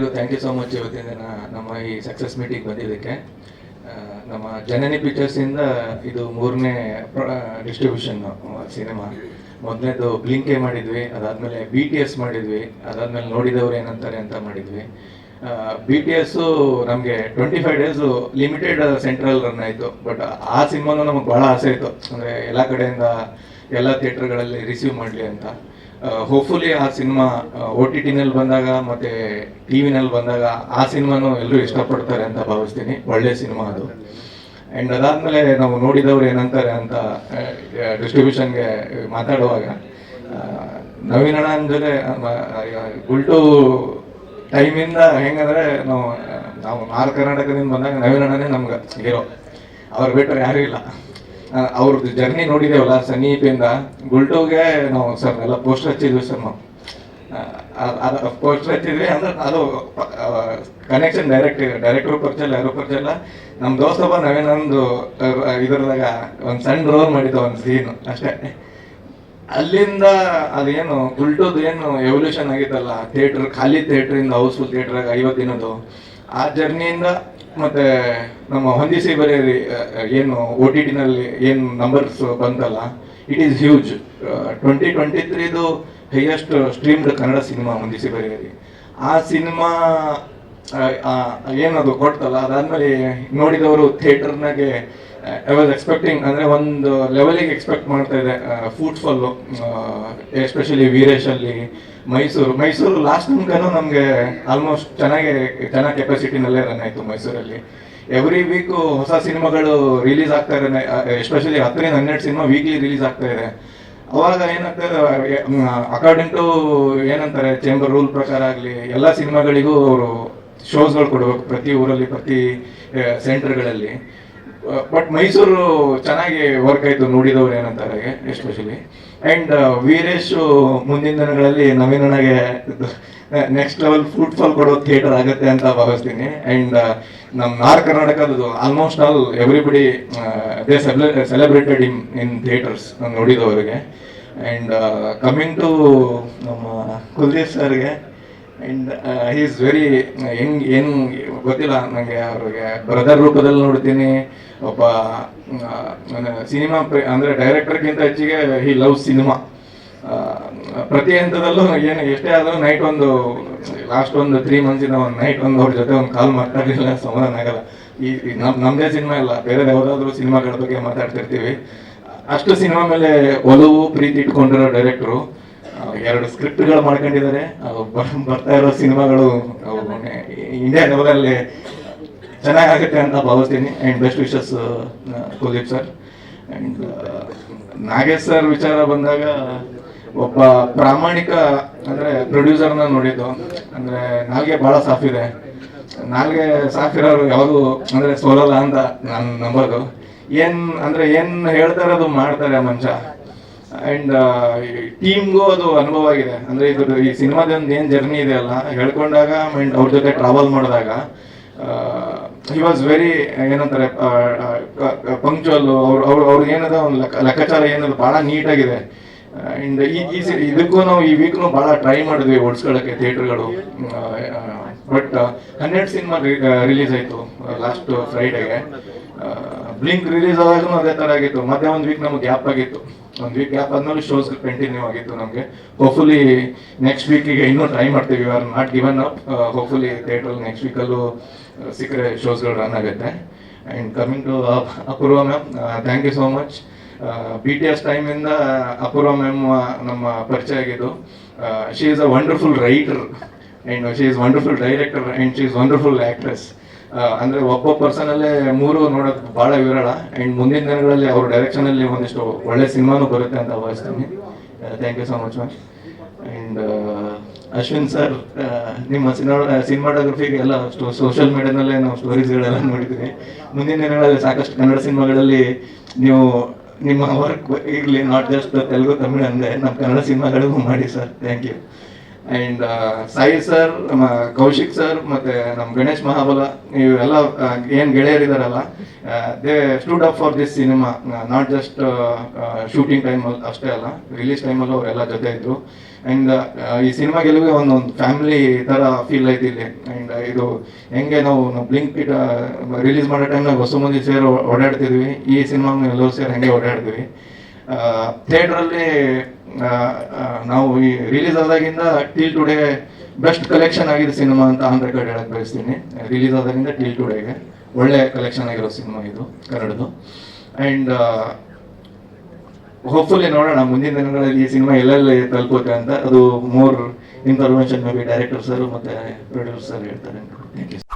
Thank you so much ಇವತ್ತಿನ ನಮ್ಮ ಈ ಸಕ್ಸಸ್ ಮೀಟಿಂಗ್ ಬಂದಿದ್ದಕ್ಕೆ. ನಮ್ಮ ಜನನಿ ಪಿಕ್ಚರ್ಸಿಂದ ಇದು ಮೂರನೇ ಡಿಸ್ಟ್ರಿಬ್ಯೂಷನ್ ಸಿನಿಮಾ ಮೊದಲನೇದು ಬ್ಲಿಂಕೆ ಮಾಡಿದ್ವಿ, ಅದಾದ್ಮೇಲೆ ಬಿ ಟಿ ಎಸ್ ಮಾಡಿದ್ವಿ, ಅದಾದ್ಮೇಲೆ ನೋಡಿದವರು ಏನಂತಾರೆ ಅಂತ ಮಾಡಿದ್ವಿ. ಬಿ ಟಿ ಎಸ್ ನಮಗೆ twenty five days limited central run ಆಯಿತು ಬಟ್ ಆ ಸಿನಿಮಾನು ನಮಗೆ ಬಹಳ ಆಸೆ ಇತ್ತು. ಅಂದರೆ ಎಲ್ಲ ಕಡೆಯಿಂದ ಎಲ್ಲ ಥಿಯೇಟರ್ಗಳಲ್ಲಿ ರಿಸೀವ್ ಮಾಡಲಿ ಅಂತ. ಹೋಪ್ಫುಲಿ ಆ ಸಿನಿಮಾ ಓ ಟಿ ಟಿನಲ್ಲಿ ಬಂದಾಗ ಮತ್ತೆ ಟಿ ವಿನಲ್ಲಿ ಬಂದಾಗ ಆ ಸಿನಿಮಾನು ಎಲ್ಲರೂ ಇಷ್ಟಪಡ್ತಾರೆ ಅಂತ ಭಾವಿಸ್ತೀನಿ. ಒಳ್ಳೆ ಸಿನಿಮಾ ಅದು. ಆ್ಯಂಡ್ ಅದಾದಮೇಲೆ ನಾವು ನೋಡಿದವರು ಏನಂತಾರೆ ಅಂತ ಡಿಸ್ಟ್ರಿಬ್ಯೂಷನ್ಗೆ ಮಾತಾಡುವಾಗ ನವೀನ ನವೀನ್ ಅಣ್ಣನ ಜೊತೆ ಗುಲ್ಟು ಟೈಮಿಂದ ಹೆಂಗಂದ್ರೆ ನಾವು ನಾವು ಮಾರ್ ಕರ್ನಾಟಕದಿಂದ ಬಂದಾಗ ನವೀನ್ ಅಣ್ಣನೇ ನಮ್ಗೆ ಹೀರೋ. ಅವ್ರು ಬಿಟ್ಟರೆ ಯಾರೂ ಇಲ್ಲ. ಅವ್ರದ್ದು ಜರ್ನಿ ನೋಡಿದೇವಲ್ಲ ಸಮೀಪಿಂದ ಗುಲ್ಟೋಗೆ ನಾವು ಸರ್ ಎಲ್ಲ ಪೋಸ್ಟರ್ ಹಚ್ಚಿದ್ವಿ ಸರ್ ನಾವು. ಅದು ಪೋಸ್ಟರ್ ಹಚ್ಚಿದ್ವಿ ಅಂದ್ರೆ ಅದು ಕನೆಕ್ಷನ್ ಡೈರೆಕ್ಟ್ ಡೈರೆಕ್ಟ್ರು ಪರಿಚಯ ಯಾರು ಪರಿಚಯ ನಮ್ಮ ದೋಸ್ತ ಒಬ್ಬ ನಾವೇನೊಂದು ಇದ್ರದಾಗ ಒಂದು ಸಣ್ಣ ರೋಲ್ ಮಾಡಿದ್ದ ಒಂದು ಸೀನ್ ಅಷ್ಟೇ. ಅಲ್ಲಿಂದ ಅದೇನು, ಗುಲ್ಟೋದು ಏನು ಎವಲ್ಯೂಷನ್ ಆಗಿತ್ತಲ್ಲ ಥಿಯೇಟರ್ ಖಾಲಿ ಥಿಯೇಟರ್ ಇಂದ ಹೌಸ್ಫುಲ್ ಥಿಯೇಟರ್ ಐವತ್ತು ದಿನದ್ದು. ಆ ಜರ್ನಿಯಿಂದ ಮತ್ತೆ ನಮ್ಮ ಹೊಂದಿಸಿ ಬರೆಯರಿ ಏನು ಒ ಟಿ ಟಿನಲ್ಲಿ ಏನು ನಂಬರ್ಸ್ ಬಂತಲ್ಲ it is huge twenty twenty ತ್ರೀದು highest streamed Kannada cinema ಹೊಂದಿಸಿ ಬರೆಯರಿ ಆ ಸಿನಿಮಾ ಏನದು ಕೊಡ್ತಲ್ಲ ಅದಾದ್ಮೇಲೆ ನೋಡಿದವರು ಥಿಯೇಟರ್ನಾಗೆ ಐ ವಾಸ್ ಎಕ್ಸ್ಪೆಕ್ಟಿಂಗ್ ಅಂದರೆ ಒಂದು ಲೆವೆಲಿಗೆ ಎಕ್ಸ್ಪೆಕ್ಟ್ ಮಾಡ್ತಾ ಇದೆ ಫುಡ್ ಫಾಲ್ ಎಸ್ಪೆಷಲಿ ವೀರೇಶಲ್ಲಿ, ಮೈಸೂರು. ಮೈಸೂರು ಲಾಸ್ಟ್ ತನಕನೂ ನಮಗೆ ಆಲ್ಮೋಸ್ಟ್ ಚೆನ್ನಾಗಿ ಚೆನ್ನಾಗಿ ಕೆಪಾಸಿಟಿನಲ್ಲೇ ರನ್ ಆಯಿತು ಮೈಸೂರಲ್ಲಿ. ಎವ್ರಿ ವೀಕು ಹೊಸ ಸಿನಿಮಾಗಳು ರಿಲೀಸ್ ಆಗ್ತಾ ಇದೆ ಎಸ್ಪೆಷಲಿ ಹತ್ತರಿಂದ ಹನ್ನೆರಡು ಸಿನಿಮಾ ವೀಕ್ಲಿ ರಿಲೀಸ್ ಆಗ್ತಾ ಇದೆ. ಅವಾಗ ಏನಾಗ್ತದೆ ಅಕಾರ್ಡಿಂಗ್ ಟು ಏನಂತಾರೆ ಚೇಂಬರ್ ರೂಲ್ ಪ್ರಕಾರ ಆಗಲಿ, ಎಲ್ಲ ಸಿನಿಮಾಗಳಿಗೂ ಅವರು ಶೋಸ್ಗಳು ಕೊಡಬೇಕು, ಪ್ರತಿ ಊರಲ್ಲಿ, ಪ್ರತಿ ಸೆಂಟರ್ಗಳಲ್ಲಿ ಬಟ್ ಮೈಸೂರು ಚೆನ್ನಾಗಿ ವರ್ಕ್ ಆಯ್ತು, ನೋಡಿದವ್ರು ಏನಂತಾರೆ ಎಸ್ಪೆಷಲಿ ಅಂಡ್ ವೀರೇಶ್ ಮುಂದಿನ ದಿನಗಳಲ್ಲಿ ನವೀನಗೆ ನೆಕ್ಸ್ಟ್ ಲೆವೆಲ್ ಫುಟ್ಫಾಲ್ ಕೊಡೋ ಥಿಯೇಟರ್ ಆಗುತ್ತೆ ಅಂತ ಭಾವಿಸ್ತೀನಿ. ಅಂಡ್ ನಮ್ಮ ನಾರ್ ಕರ್ನಾಟಕದ್ದು almost all everybody they celebrated in in theatres ನೋಡಿದವರಿಗೆ. And coming to ನಮ್ಮ ಕುಲ್ದೀಪ್ ಸರ್ಗೆ ಅಂಡ್ ಈಸ್ ವೆರಿ ಹೆಂಗ್ ಏನು ಗೊತ್ತಿಲ್ಲ ನನಗೆ ಅವ್ರಿಗೆ ಬ್ರದರ್ ರೂಪದಲ್ಲಿ ನೋಡ್ತೀನಿ. ಒಬ್ಬ ಸಿನಿಮಾ ಅಂದರೆ ಡೈರೆಕ್ಟರ್ಗಿಂತ ಹೆಚ್ಚಿಗೆ ಹಿ ಲವ್ ಸಿನಿಮಾ ಪ್ರತಿ ಹಂತದಲ್ಲೂ ಏನು, ಎಷ್ಟೇ ಆದರೂ ನೈಟ್ ಒಂದು ಲಾಸ್ಟ್ ಒಂದು ತ್ರೀ ಮಂತ್ಸಿಂದ ಒಂದು ನೈಟ್ ಒಂದು ಅವ್ರ ಜೊತೆ ಒಂದು ಕಾಲ್ ಮಾತಾಡಲಿಲ್ಲ ಸಮಾಧಾನ ಆಗಲ್ಲ. ಈ ಈ ನಮ್ ನಮ್ಮದೇ ಸಿನಿಮಾ ಇಲ್ಲ ಬೇರೆ ಯಾವುದಾದ್ರೂ ಸಿನಿಮಾಗಳ ಬಗ್ಗೆ ಮಾತಾಡ್ತಿರ್ತೀವಿ. ಅಷ್ಟು ಸಿನಿಮಾ ಮೇಲೆ ಒಲವು, ಪ್ರೀತಿ ಇಟ್ಕೊಂಡಿರೋ ಡೈರೆಕ್ಟ್ರು ಎರಡು ಸ್ಕ್ರಿಪ್ಟ್ಗಳು ಮಾಡ್ಕೊಂಡಿದ್ದಾರೆ. ಬರ್ತಾ ಇರೋ ಸಿನಿಮಾಗಳು ಅವು ಇಂಡಿಯಾ ಲೆವೆಲಲ್ಲಿ ಚೆನ್ನಾಗಾಗುತ್ತೆ ಅಂತ ಭಾವಿಸ್ತೀನಿ. And best wishes Kuldeep sir and Nagesh sir ವಿಚಾರ ಬಂದಾಗ ಒಬ್ಬ ಪ್ರಾಮಾಣಿಕ, ಅಂದರೆ ಪ್ರೊಡ್ಯೂಸರ್ನ ನೋಡಿದ್ದು. ಅಂದರೆ ನಾಲ್ಗೆ ಭಾಳ ಸಾಫ್ ಇದೆ. ನಾಲ್ಗೆ ಸಾಫ್ ಇರೋರು ಯಾವುದು, ಅಂದರೆ ಸೋಲಲ್ಲ ಅಂತ ನಾನು ನಂಬೋದು. ಏನು, ಅಂದರೆ ಏನು ಹೇಳ್ತಾರೆ ಅದು ಮಾಡ್ತಾರೆ ಮನುಷ್ಯ. ಅಂಡ್ ಟೀಮ್ಗೂ ಅದು ಅನುಭವ ಆಗಿದೆ ಅಂದ್ರೆ ಇದ್ರ ಈ ಸಿನಿಮಾದ ಏನ್ ಜರ್ನಿ ಇದೆ ಅಲ್ಲ, ಹೇಳ್ಕೊಂಡಾಗ ಅಂಡ್ ಅವ್ರ ಜೊತೆ ಟ್ರಾವೆಲ್ ಮಾಡಿದಾಗ ಹಿ ವಾಸ್ ವೆರಿ ಏನಂತಾರೆ ಪಂಕ್ಚುವಲ್ ಅವ್ರು ಅವ್ರು ಅವ್ರಿಗೆ ಏನದ ಒಂದು ಲೆಕ್ಕ ಲೆಕ್ಕಾಚಾರ ಏನದ ಭಾಳ ನೀಟಾಗಿದೆ ಅಂಡ್ ಈ ಇದಕ್ಕೂ ನಾವು ಈ ವೀಕ್ನು ಭಾಳ ಟ್ರೈ ಮಾಡಿದ್ವಿ ಓಡಿಸ್ಕೊಳ್ಳೋಕ್ಕೆ ಥಿಯೇಟರ್ಗಳು ಬಟ್ ಹನ್ನೆರಡು ಸಿನಿಮಾ ರಿಲೀಸ್ ಆಯಿತು ಲಾಸ್ಟ್ ಫ್ರೈಡೆಗೆ ಬ್ಲಿಂಕ್ ರಿಲೀಸ್ ಆದಾಗೂ ಅದೇ ಥರ ಆಗಿತ್ತು. ಮತ್ತೆ ಒಂದು ವೀಕ್ ನಮಗೆ ಗ್ಯಾಪ್ ಆಗಿತ್ತು. ಒಂದು ವೀಕ್ ಗ್ಯಾಪ್ ಆದ್ಮೇಲೆ ಶೋಸ್ ಕಂಟಿನ್ಯೂ ಆಗಿತ್ತು ನಮಗೆ. ಹೋಪ್ಫುಲಿ ನೆಕ್ಸ್ಟ್ ವೀಕಿಗೆ ಇನ್ನೂ ಟ್ರೈ ಮಾಡ್ತೀವಿ. You are not given up hopefully theatre next ವೀಕಲ್ಲೂ ಸಿಕ್ಕರೆ ಶೋಸ್ಗಳು ರನ್ ಆಗುತ್ತೆ. And coming to Apoorva ma'am thank you so much B T S ಟೈಮಿಂದ Apoorva ma'am ನಮ್ಮ ಪರಿಚಯ ಆಗಿದ್ದು. She is a wonderful writer and she is wonderful director and she is wonderful actress ಅಂದರೆ ಒಬ್ಬ ಪರ್ಸನಲ್ಲೇ ಮೂರು ನೋಡೋದು ಭಾಳ ವಿರಳ ಆ್ಯಂಡ್ ಮುಂದಿನ ದಿನಗಳಲ್ಲಿ ಅವ್ರ ಡೈರೆಕ್ಷನಲ್ಲಿ ಒಂದಿಷ್ಟು ಒಳ್ಳೆ ಸಿನಿಮಾನು ಬರುತ್ತೆ ಅಂತ ಭಾವಿಸ್ತೀನಿ. Thank you so much ma'am and Ashwin sir ನಿಮ್ಮ ಸಿನಿಮಾ ಸಿನಿಮಾಟೋಗ್ರಫಿಗೆ ಎಲ್ಲ ಸೋಷಿಯಲ್ ಮೀಡಿಯಾದಲ್ಲೇ ನಾವು ಸ್ಟೋರೀಸ್ಗಳೆಲ್ಲ ನೋಡಿದ್ದೀವಿ. ಮುಂದಿನ ದಿನಗಳಲ್ಲಿ ಸಾಕಷ್ಟು ಕನ್ನಡ ಸಿನಿಮಾಗಳಲ್ಲಿ ನೀವು ನಿಮ್ಮ ವರ್ಕ್ ಈಗಲಿ ನಾಟ್ ಜಸ್ಟ್ ತೆಲುಗು ತಮಿಳು ಅಂದರೆ ನಮ್ಮ ಕನ್ನಡ ಸಿನಿಮಾಗಳಿಗೂ ಮಾಡಿ sir. Thank you and Sai sir Kaushik sir ಮತ್ತೆ ನಮ್ಮ ಗಣೇಶ್ ಮಹಾಬಲ, ಇವೆಲ್ಲ ಏನು ಗೆಳೆಯರಿದಾರಲ್ಲ they stood up for this cinema not just shooting ಟೈಮಲ್ಲಿ ಅಷ್ಟೇ ಅಲ್ಲ ರಿಲೀಸ್ ಟೈಮಲ್ಲೂ ಅವರೆಲ್ಲ ಜೊತೆ ಇದ್ರು. ಆ್ಯಂಡ್ ಈ ಸಿನಿಮಾ ಗೆಲುವಿಗೆ ಒಂದೊಂದು ಫ್ಯಾಮಿಲಿ ಥರ ಫೀಲ್ ಆಯ್ತು ಇಲ್ಲಿ. ಆ್ಯಂಡ್ ಇದು ಹೆಂಗೆ ನಾವು ಬ್ಲಿಂಕ್ ಇಟ್ ರಿಲೀಸ್ ಮಾಡೋ ಟೈಮ್ನಾಗ ಹೊಸ ಮಂದಿ ಸೇರಿ ಓಡಾಡ್ತಿದ್ವಿ. ಈ ಸಿನಿಮಾ ಎಲ್ಲರೂ ಸೇರಿ ಹಂಗೆ ಓಡಾಡ್ತೀವಿ ಥಿಯೇಟ್ರಲ್ಲಿ ನಾವು ಈ ರಿಲೀಸ್ ಆದಾಗಿಂದ ಟಿಲ್ ಟುಡೇ ಬೆಸ್ಟ್ ಕಲೆಕ್ಷನ್ ಆಗಿದೆ ಸಿನಿಮಾ ಅಂತ ಆನ್ ರೆಕಾರ್ಡ್ ಹೇಳಕ್ ಬಯಸ್ತೀನಿ. ರಿಲೀಸ್ ಆದಾಗಿಂದ ಟಿಲ್ ಟುಡೇಗೆ ಒಳ್ಳೆ ಕಲೆಕ್ಷನ್ ಆಗಿರೋ ಸಿನಿಮಾ ಇದು, ಕನ್ನಡದು. ಆ್ಯಂಡ್ ಹೋಪ್ಫುಲಿ ನೋಡೋಣ. ಮುಂದಿನ ದಿನಗಳಲ್ಲಿ ಈ ಸಿನಿಮಾ ಎಲ್ಲೆಲ್ಲ ತಲುಪುತ್ತೆ ಅಂತ. ಅದು more information may be director sir ಮತ್ತೆ ಪ್ರೊಡ್ಯೂಸರ್ ಹೇಳ್ತಾರೆ ಥ್ಯಾಂಕ್ ಯು